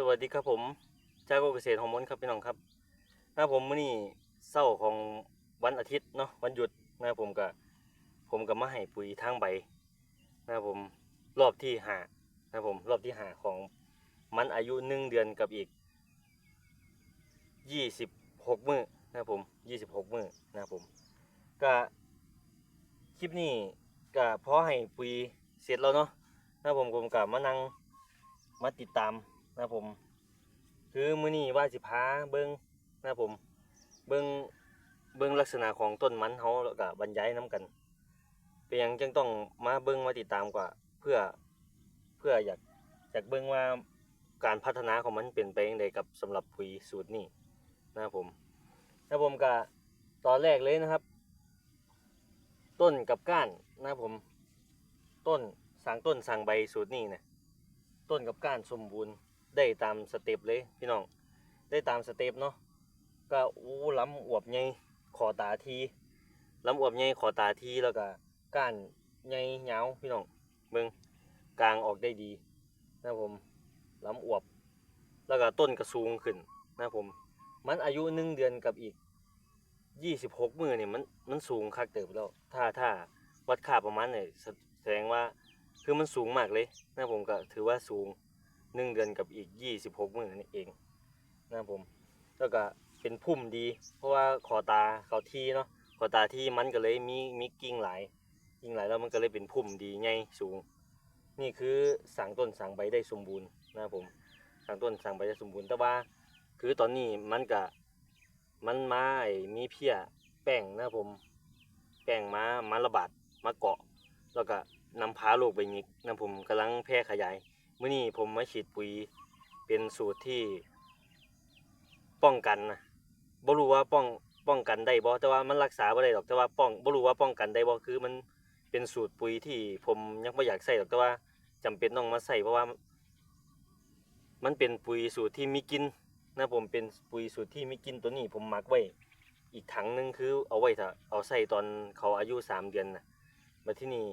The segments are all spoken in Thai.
สวัสดีครับผมจ้าโกเกษตรฮอร์โมนครับพี่น้องครับนะผมมื้อนี้เช้าของวันอาทิตย์เนาะวันหยุดนะครับผมก็ผมก็มาให้ปุ๋ยทางใบนะครับผมรอบที่หานะครับผมรอบที่หาของมันอายุหนึ่งเดือนกับอีกยี่สิบหกมือนะครับผมยี่สิบหกมือนะครับผมก็คลิปนี้ก็พอให้ปุ๋ยเสร็จแล้วเนาะนะผมผมก็มานั่งมาติดตาม นะผม คือมื้อนี้ว่าสิพาเบิ่งนะผม เบิ่งเบิ่งลักษณะของต้นมันเฮาแล้วก็บรรยายนํกัน เป็นยังจึงต้องมาเบิ่งมาติดตามกว่า เพื่อเพื่ออยากอยากเบิ่งว่าการพัฒนาของมันเป็นไปจังไดกับสำหรับปุ๋ยสูตรนี้นะผมนะผมก็ตอนแรกเลยนะครับ ต้นกับก้านนะผม ต้นสางต้นสางใบสูตรนี้เนี่ยต้นกับก้านสมบูรณ์ ได้ตามสเต็ปเลยพี่น้อง ได้ตามสเต็ปเนาะ ก็อู้ล้ำอวบใหญ่ขอตาทีล้ำอวบใหญ่ขอตาทีแล้วก็ก้านใหญ่ยาพี่น้องเบิงกลางออกได้ดีนะผมล้ำอวบ แล้วก็ต้นกระสูงขึ้นนะผม มันอายุหนึ่งเดือนกับอีกยี่สิบหกมือเนี่ยมันมันสูงคักเติบแล้ว ถ้าถ้าวัดค่าประมาณเนี่ยแสดงว่าคือมันสูงมากเลยนะผมก็ถือว่าสูง หนึ่งเดือนกับอีกยี่สิบหกมื้อนี่เองนะครับผม แล้วก็เป็นพุ่มดี เพราะว่าขอตาเขาที่เนาะขอตาที่มันก็เลยมีมีกิ่งหลายกิ่งหลายแล้วมันก็เลยเป็นพุ่มดีใหญ่สูง นี่คือสางต้นสางใบได้สมบูรณ์นะครับผมสางต้นสางใบได้สมบูรณ์แต่ว่า คือตอนนี้มันก็มันมาไอ้มีเพี้ยแป้งนะครับผม แป้งมามาระบาดมาเกาะ แล้วก็นำพาโรคไปยิกนะผมกำลังแพร่ขยาย มื่อนี้ผมมาฉีดปุ๋ยเป็นสูตรที่ป้องกันนะบ่รู้ว่าป้องป้องกันได้บ่แต่ว่ามันรักษาบ่ได้ดอกแต่ว่าป้องบ่รู้ว่าป้องกันได้บ่คือมันเป็นสูตรปุ๋ยที่ผมยังบ่อยากใส่ดอกแต่ว่าจำเป็นต้องมาใส่เพราะว่า มันเป็นปุ๋ยสูตรที่มีกลินนะผมเป็นปุ๋ยสูตรที่มีกลินตัวนี้ผมหมักไว้ อีกถังหนึงคือเอาไว้ถ้าเอาใส่ตอนเขาอายุสามเดือนนะมาที่นี่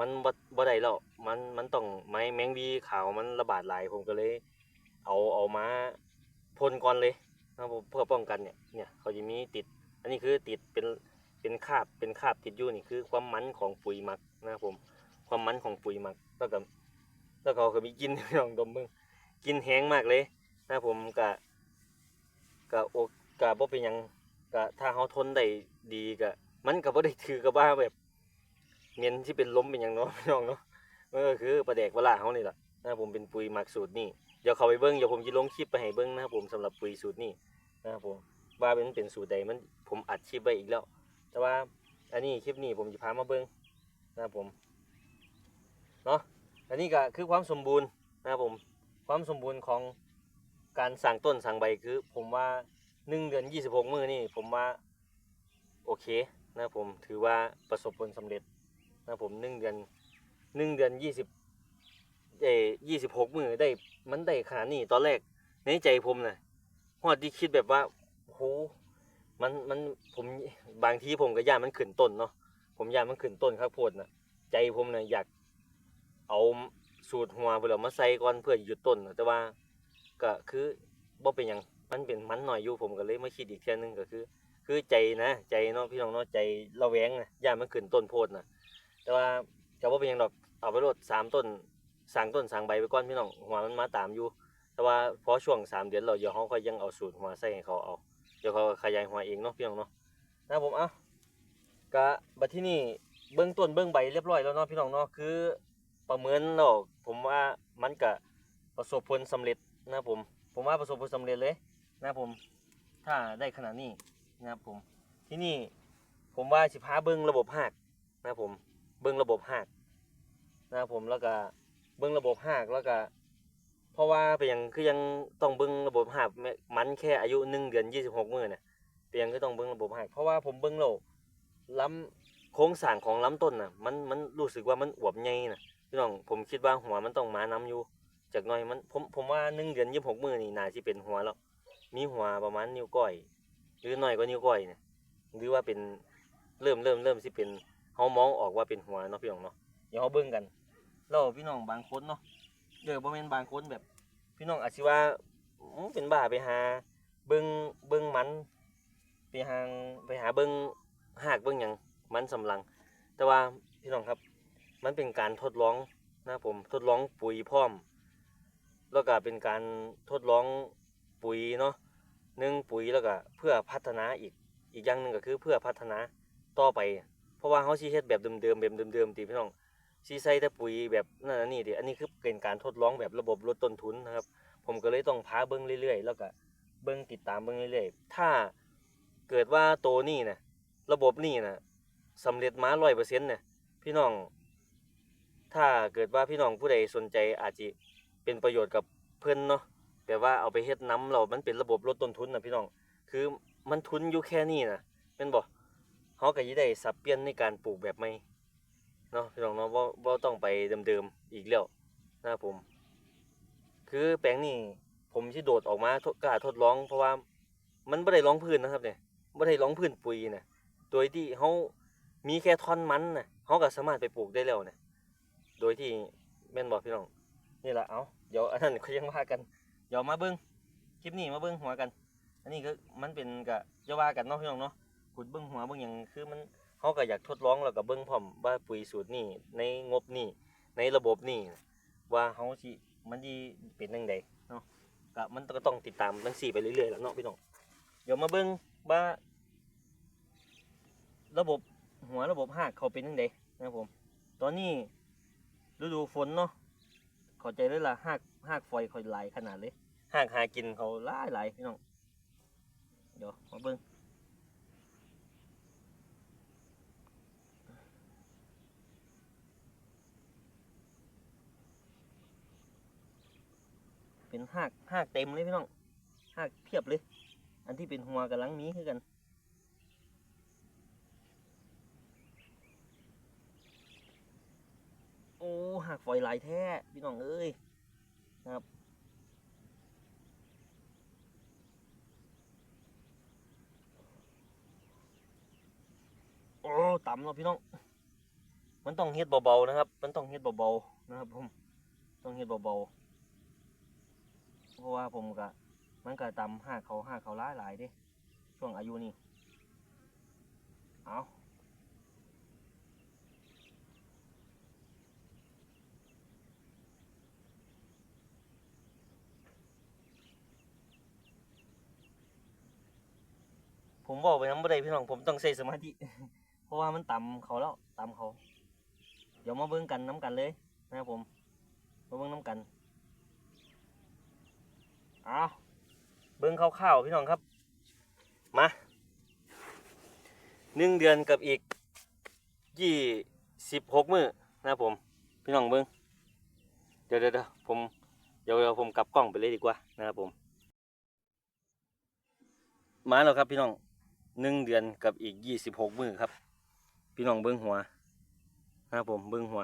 มันบ่บ่ได้แล้วมันมันต้องไม้แมงวีขาวมันระบาดหลายผมก็เลย เอาเอามาพ่นก่อนเลยนะผมเพื่อป้องกันเนี่ยเนี่ยเขาจะมีติด อันนี้คือติดเป็นเป็นคาบเป็นคาบติดอยู่นี่คือความมันของปุ๋ยหมักนะครับผม ความมันของปุ๋ยหมักแล้วก็แล้วก็เขามีกินพี่น้องดมเบิ่งกินแห้งมากเลยนะผมกะกะโอกะบ่เป็นยังกะถ้าเขาทนได้ดีกะมันก็บ่ได้ถือกับว่าแบบ เมียนที่เป็นล้มเป็นอย่างเนาะพี่น้องเนาะมันก็คือปลาแดกปลาล่าเขานี่แหละนะครับผมเป็นปุ๋ยหมักสูตรนี่เดี๋ยวเขาไปเบิ้งเดี๋ยวผมจะลงคลิปไปให้เบิ้งนะครับผมสำหรับปุ๋ยสูตรนี่นะครับผมว่าเป็นเป็นสูตรใดมันผมอัดคลิปไว้อีกแล้ว แต่ว่าอันนี้คลิปนี้ผมจะพามาเบิ้งนะครับผมเนาะอันนี้ก็คือความสมบูรณ์นะครับผมความสมบูรณ์ของการสั่งต้นสั่งใบคือ ผมว่าหนึ่งเดือนยี่สิบหกมื้อนี่ผมว่าโอเคนะผมถือว่าประสบผลสำเร็จ นะผมหนึ่งเดือนหนึ่งเดือนยี่สิบเอยี่สิบหกมือได้มันได้ขนาดนี้ตอนแรกในใจผมนะฮอดที่คิดแบบว่าโหมันมันผมบางทีผมก็ย่านมันขึ้นต้นเนาะผมย่านมันขึ้นต้นครับโพดนะใจผมนะอยากเอาสูตรหัวเพื่อมาใส่ก่อนเพื่อหยุดต้นนะแต่ว่าก็คือบ่เป็นหยังมันเป็นมันหน่อยอยู่ผมก็เลยมาคิดอีกเทียนึงก็คือ คือใจนะ ใจเนาะพี่น้องเนาะใจระแวงนะย่านมันขึ้นต้นโพดนะ แต่ว่าก็บ่เป็นยังดอกเอาไปโลดสามต้นสางต้นสางใบไปก่อนพี่น้องหัวมันมาตามอยู่ แต่ว่าพอช่วงสามเดือนเราเดี๋ยวเขาค่อยยังเอาสูตรหัวใส่ให้เขาเอาเดี๋ยวเขาขยายหัวเองเนาะพี่น้องเนาะนะผมเอะก็บัดที่นี่เบื้องต้นเบื้องใบเรียบร้อยแล้วเนาะพี่น้องเนาะคือประเมินแล้วผมว่ามันก็ประสบผลสำเร็จนะผมผมว่าประสบผลสำเร็จเลยนะผมถ้าได้ขนาดนี้นะครับผมที่นี่ผมว่าสิพาเบิ้องระบบหากนะผม เบิ้งระบบหากนะครับผมแล้วก็เบิ้งระบบหากแล้วก็เพราะว่าเป็นยังคือยังต้องเบิ้งระบบหากมันแค่อายุหนึ่งเดือนยี่สิบหกมื้อเนี่ยเป็นยังก็ต้องเบิ้งระบบหากเพราะว่าผมเบิ้งแล้วล้ำโครงสร้างของล้ำต้นน่ะมันมันรู้สึกว่ามันอวบใหญ่น่ะพี่น้องผมคิดว่าหัวมันต้องมานํอยู่จากน้อยมันผมผมว่าหนึ่งเดือนยี่สิบหกมื้อนี่น่าสิเป็นหัวแล้วมีหัวประมาณนิ้วก้อย หรือน้อยกว่านิ้วก้อยเนี่ยหรือว่าเป็นเริ่มเริ่มเริ่มสิเป็น เฮามองออกว่าเป็นหัวเนาะพี่น้องเนาะเดี๋ยวเฮาเบิ่งกันแล้วพี่น้องบางคนเนาะเด้อบ่แม่นบางคนแบบ พี่น้องอาจสิว่าเป็นบ้าไปหา เบิ่งเบิ่งมันไปหาไปหาเบิ่งหากเบิ่งหยังมันสำลัง แต่ว่าพี่น้องครับ มันเป็นการทดลองนะผมทดลองปุ๋ยพร้อม แล้วก็เป็นการทดลองปุ๋ยเนาะหนึ่งปุ๋ยแล้วก็เพื่อพัฒนาอีกอีกอย่างหนึ่งก็คือเพื่อพัฒนาต่อไป เพราะว่าเขาสิเฮ็ดแบบเดิมๆแบบเดิมๆติพี่น้องสิใส่แต่ปุ๋ยแบบนั่นนี่ดิอันนี้คือเป็นการทดลองแบบระบบลดต้นทุนนะครับ ผมก็เลยต้องพาเบิ่งเรื่อยๆ แล้วก็เบิ่งติดตามเบิ่งเรื่อยๆ ถ้าเกิดว่าโตนี่นะระบบนี่นะสำเร็จมา100%เปอร์เซ็นี่ยพี่น้อง ถ้าเกิดว่าพี่น้องผู้ใดสนใจอาจจะเป็นประโยชน์กับเพิ่อนเนาะแต่ว่าเอาไปเฮ็ดน้ำเรา มันเป็นระบบลดต้นทุนนะพี่น้อง คือมันทุนอยู่แค่นี้นะเป็นบ่ เฮาก็สิได้สับเปลี่ยนในการปลูกแบบใหม่เนาะพี่น้องเนาะบ่บ่ต้องไปเดิมๆอีกแล้วนะครับผม คือแปลงนี้ผมสิโดดออกมาทกล้าทดลอง เพราะว่ามันบ่ได้ร้องพื้นนะครับเนี่ยบ่ได้ร้องพื้นปุ๋ยนะโดยที่เฮามีแค่ท่อนมันนะเฮาก็สามารถไปปลูกได้แล้วนะโดยที่แม่นบอกพี่น้องนี่แหละเอาเดี๋ยวอันนั้นเขายังว่ากันเดี๋ยวมาเบิ้งคลิปนี้มาเบิ้งหัวกัน อันนี้ก็มันเป็นกะจะว่ากันเนาะพี่น้องเนาะ ขุดเบิ้งหัวเบิ้งหยังคือมันเขาก็อยากทดลองแล้วก็เบิ้งพร้อมว่าปุ๋ยสูตรนี่ในงบนี่ในระบบนี่ว่าเขาสิมันดีเป็นยังไงเนาะก็มันก็ต้องติดตามทั้งสี่ไปเรื่อยๆแล้วเนาะพี่น้องเดี๋ยวมาเบิ้งว่า ระบบหัวระบบหากเขาเป็นยังไงนะผมตอนนี้ฤดูฝนเนาะเข้าใจเลยล่ะหากหากฝอยคอยหลขนาดเลยหากหากินเขาหลายหลพี่น้องเดี๋ยวมาเบิ่ง เป็นหากหากเต็มเลยพี่น้องหากเพียบเลย อันที่เป็นหัวกับหลังมีคือกันโอ้หักฝอยหลายแท้พี่น้องเอ้ยนะครับโอ้ต่ำเนาะพี่น้อง มันต้องเฮ็ดเบาๆนะครับ มันต้องเฮ็ดเบาๆนะครับผมต้องเฮ็ดเบาๆ เพราะว่าผมกะมันกะต่ำห้าเขาห้าเขาหลายหลายด้ช่วงอายุนี่เอาผมบอกไปน้ำบ่ได้พี่น้องผมต้องใช้สมาธิเพราะว่ามันต่ำเขาแล้วต่ำเขา เดี๋ยวมาเบิ่งกันน้ำกันเลยนะครับผมมาเบิ่งน้ำกัน เอาเบิ่งคร่าวๆพี่น้องครับ มาหนึ่งเดือนกับอีกยี่สิบหกมื้อนะผม พี่น้องเบิ่งเดี๋ยวเดี๋ยวผมเดี๋ยวเดี๋ยวผมกลับกล้องไปเลยดีกว่านะครับผม มาแล้วครับพี่น้องหนึ่งเดือนกับอีกยี่สิบหกมือครับ พี่น้องเบิ้งหัวนะครับผมเบิ้งหัว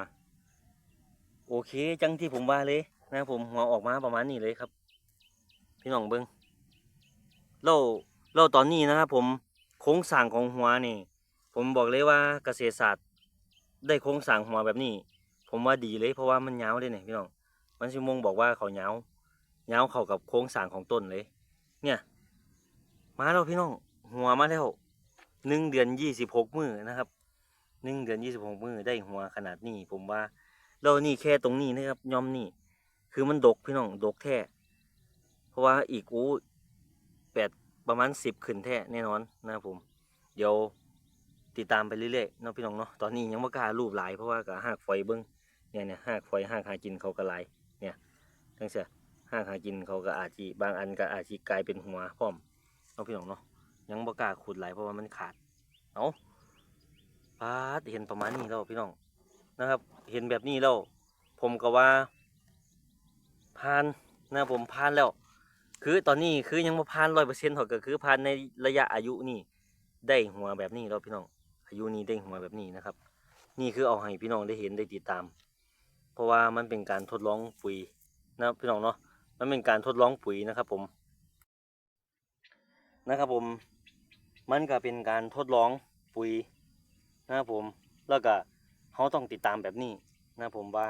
โอเค จังที่ผมว่าเลยนะครับผมหัวออกมาประมาณนี้เลยครับ พี่น้องเบิ้งเราเราตอนนี้นะครับผมโครงสร้างของหัวนี่ ผมบอกเลยว่าเกษตรศาสตร์ ได้โครงสร้างหัวแบบนี้ ผมว่าดีเลยเพราะว่ามันยาวเลยเนี่ยพี่น้องมันชิมงบอกว่าเขายาวยาวเข้ากับโครงสร้างของต้นเลย เนี่ย มาแล้วพี่น้องหัวมาแล้วหนึ่งเดือนยี่สิบหกมือนะครับหนึ่งเดือนยี่สิบหกมือได้หัวขนาดนี้ ผมว่าเรานี่แค่ตรงนี้นะครับยอมนี่ คือมันดกพี่น้องดกแท้ ราะว่าอีกอู้แปดประมาณสิบขึ้นแท้แน่นอนนะครับผม เดี๋ยวติดตามไปเรื่อยๆเนาะพี่น้องเนาะตอนนี้ยังไม่กล้ารูปหลายเพราะว่าก็หากไฟเบิ้งเนี่ยเนี่ยหากไฟหากหากินเขาก็หลายเนี่ยทั้งเสียหากหากินเขาก็อาจจะบางอันก็อาจจะกลายเป็นหัวพร้อมเนาะพี่น้องเนาะยังบ่กล้าขุดหลายเพราะว่ามันขาดเอาปาดเห็นประมาณนี้แล้วพี่น้องนะครับ เห็นแบบนี้แล้วผมก็ว่าผ่านนะผมผ่านแล้ว คือตอนนี้คือยังบ่ผ่านร้อยเปอร์เซ็นต์ก็คือผ่านในระยะอายุนี่ ได้หัวแบบนี้แล้วพี่น้อง อายุนี้ได้หัวแบบนี้นะครับ นี่คือเอาให้พี่น้องได้เห็นได้ติดตาม เพราะว่ามันเป็นการทดลองปุ๋ยนะพี่น้องเนาะ มันเป็นการทดลองปุ๋ยนะครับ ผม นะครับผม มันก็เป็นการทดลองปุ๋ยนะครับผม แล้วก็เขาต้องติดตามแบบนี้นะผมว่า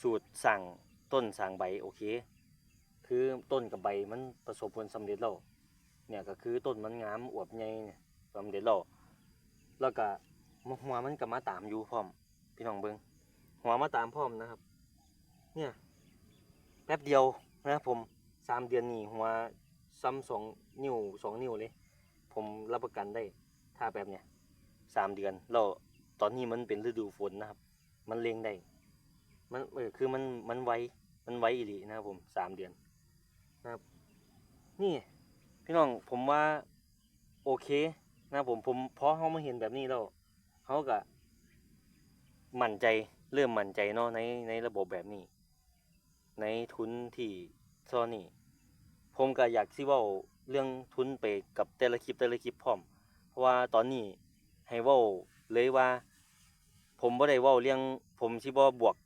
สูตรสั่งต้นสั่งใบโอเค คือต้นกับใบมันประสบผลสำเร็จแล้วเนี่ยก็คือต้นมันงามอวบใหญ่เนี่ยสำเร็จแล้วแล้วก็หัวมันก็มาตามอยู่พร้อม พี่น้องเบิ่งหัวมาตามพร้อมนะครับ เนี่ยแป๊บเดียวนะครับผมสามเดือนนี่หัวซ้ำสองนิ้วสองนิ้วเลย ผมรับประกันได้ถ้าแบบเนี้ยสามเดือนแล้วตอนนี้มันเป็นฤดูฝนนะครับ มันเล็งได้ มันเออคือมันมันไวมันไวอีหลีนะครับผมสามเดือน ครับ นี่ พี่น้องผมว่า โอเค นะผมผมพราะเขามาเห็นแบบนี้แล้วเขาก็มั่นใจเริ่มมั่นใจเนาะในในระบบแบบนี้ ในทุนที่ซอนี่ ผมก็อยากสิเว้าเรื่องทุนไปกับแต่ละคลิปแต่ละคลิปพร้อม เพราะว่าตอนนี้ให้ว้าเลยว่า ผมบ่ได้ว้าเรื่องผมสิบ่บวก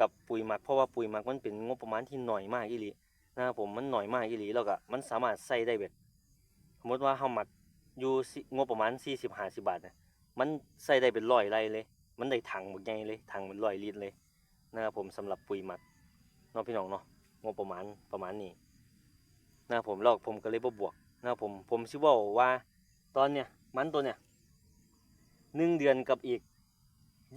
กับปุ๋ยหมักเพราะว่าปุ๋ยหมักมันเป็นงบประมาณที่น้อยมากอีหลี นะครับผมมันหน้อยมากอีหลีแล้วก็มันสามารถใส่ได้แบบสมมติว่าเฮาหมักอยู่งบประมาณ 40 50 บาทนะมันใส่ได้เป็นร้อยไรเลย มันได้ถังบักใหญ่เลยถังเป็นร้อยลิตรเลยนะครับผมสำหรับปุ๋ยหมักเนาะพี่น้องเนาะงบประมาณประมาณนี้นะครับผมแล้วผมก็เลยบ่บวกนะครับผมผมสิว้าว่าตอนเนี้ยมันตัวเนี้ยหนึ่งเดือนกับอีก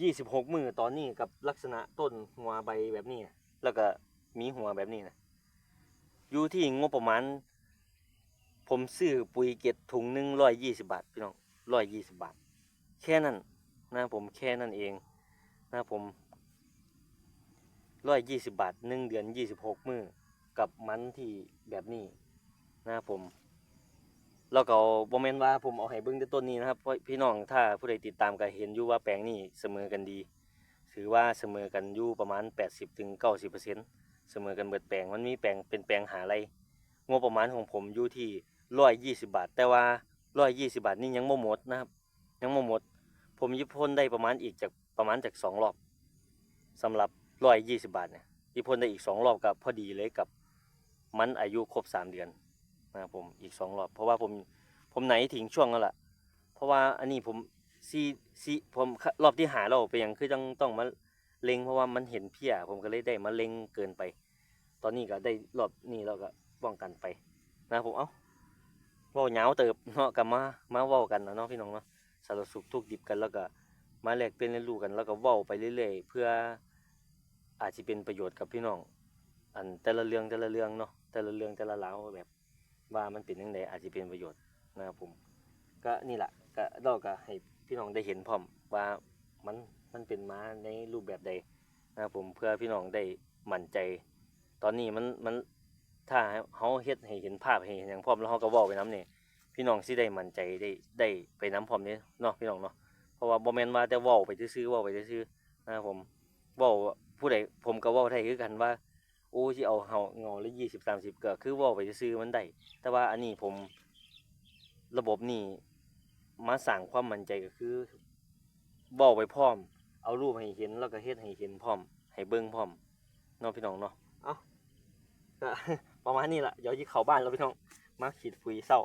ยี่สิบหกมือตอนนี้กับลักษณะต้นหัวใบแบบนี้แล้วก็มีหัวแบบนี้นะ อยู่ที่งบประมาณ ผมซื้อปุ๋ยเก็ดถุงหนึ่งร้อยยี่สิบาทพี่น้องร้อยยี่สิบาท แค่นั้นนะผมแค่นั้นเองนะผมร้อยยี่สิบาทหนึ่งเดือนยี่สิบหกมือกับมันที่แบบนี้นะผมแล้วก็บ่แม่นว่าผมเอาให้เบิ่งแต่ต้นนี้นะครับเพราะพี่น้องถ้าผู้ใดติดตามก็เห็นอยู่ว่าแปลงนี้เสมอกันดี ถือว่าเสมอกันอยู่ประมาณ 80ถึง90%เปอร์เซ็นต์ เสมอกันเบิดแปลงมันมีแปลงเป็นแปลงหาไรงบประมาณของผมอยู่ที่120บาท แต่ว่า120บาทนี่ยังบ่หมดนะครับ ยังบ่หมด ผมยิบพ่นได้ประมาณอีกจากประมาณจากสองรอบสำหรับ120บาทเนี่ยยิบพ่นได้อีกสองรอบกับพอดีเลยกับมันอายุครบสามเดือนนะครับผมอีกสองรอบ เพราะว่าผมผมไหนถึงช่วงแล้วล่ะ เพราะว่าอันนี้ผมซีซีผมรอบที่หาเราไปย่างคือต้องต้องมา เล็งเพราะว่ามันเห็นเพี้ยผมก็เลยได้มาเล็งเกินไป ตอนนี้ก็ได้รอบนี้เราก็ป้องกันไปนะผมเอ้าว่าเหงาเติบเนาะกับมามาว้ากันนะเนาะพี่น้องเนาะสารสุขทุกดิบกันแล้วก็มาแลกเปลี่ยนเรียนรู้กันแล้วก็ว้าไปเรื่อยๆ เพื่ออาจจะเป็นประโยชน์กับพี่น้องอันแต่ละเรื่องแต่ละเรื่องเนาะแต่ละเรื่องแต่ละราแบบว่ามันเป็นยังไงอาจจะเป็นประโยชน์นะครับผม ก็นี่แหละก็เราก็ให้พี่น้องได้เห็นพร้อมว่ามัน มันเป็นม้าในรูปแบบใดนะครับผมเพื่อพี่น้องได้มั่นใจ ตอนนี้มันมันถ้าเขาเฮ็ดให้เห็นภาพให้เห็นอย่างพร้อมแล้วเขาก็เว้าไปน้ำเนี่ยพี่น้องสิได้มั่นใจได้ได้ไปน้ำพร้อมนี้เนาะพี่น้องเนาะเพราะว่าบ่แมนว่าแต่ว้าไปซื่อว้าไปซื่อนะครับผมว้าผู้ใดผมก็ว้าได้คือกันว่าโอ้ที่เอาเฮาเงาละยี่สิบสามสิบก็คือว่าไปซื้อมันได้แต่ว่าอันนี้ผมระบบนี่มาสั่งความมั่นใจก็คือเว้าไปพร้อม เอารูปให้เห็นแล้วก็เฮ็ดให้เห็นพร้อม ให้เบิ่งพร้อมเน้องพี่น้องเนาะเอาก็ประมาณนี้ล่ะเดี๋ยวยี่เข้าบ้านแล้วพี่น้องมาขีดฟุยเศร้า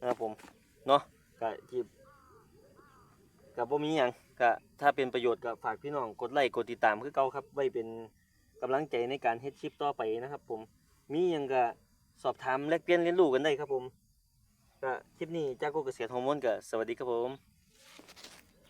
นะครับผมเนาะก็ที่กับบ่มีหยังก็ถ้าเป็นประโยชน์ก็ฝากพี่น้องกดไลค์กดติดตามคือเก่าครับ ไว้เป็นกำลังใจในการเฮ็ดคลิปต่อไปนะครับ ผมมีหยังก็สอบถามแลกเปลี่ยนเรียนรู้กันได้ครับผมก็คลิปนี้จากกูเกษตรฮอร์โมนก็สวัสดีครับผม